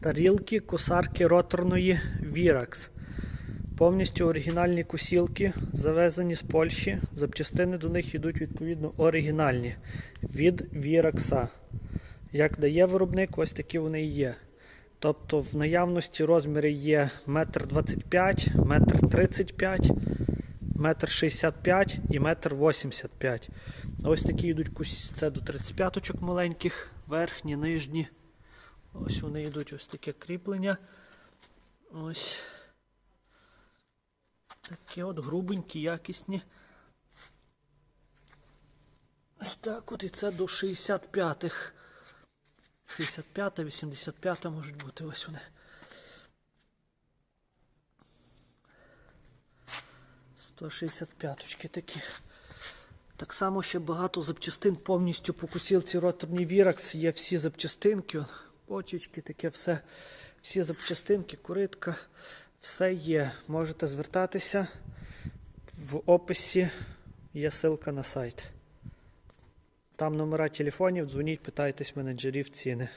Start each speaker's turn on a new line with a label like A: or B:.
A: Тарілки косарки роторної Virax. Повністю оригінальні косілки, завезені з Польщі. Запчастини до них йдуть відповідно оригінальні від Virax. Як дає виробник, ось такі вони і є. Тобто в наявності розміри є 1,25 м, 1,35 м, 1,65 і 1,85 м. Ось такі йдуть кус- це до 35-очок маленьких, верхні, нижні. Ось вони йдуть ось таке кріплення. Ось. Такі от грубенькі, якісні. Ось так от і це до 65-х. 65-та, 85-та можуть бути ось вони. Сто шістдесят такі. Так само ще багато запчастин повністю по кусілці роторний Віракс. Є всі запчастинки, почечки, таке все. Всі запчастинки, куритка, все є. Можете звертатися. В описі є ссылка на сайт. Там номера телефонів, дзвоніть, питайтесь менеджерів ціни.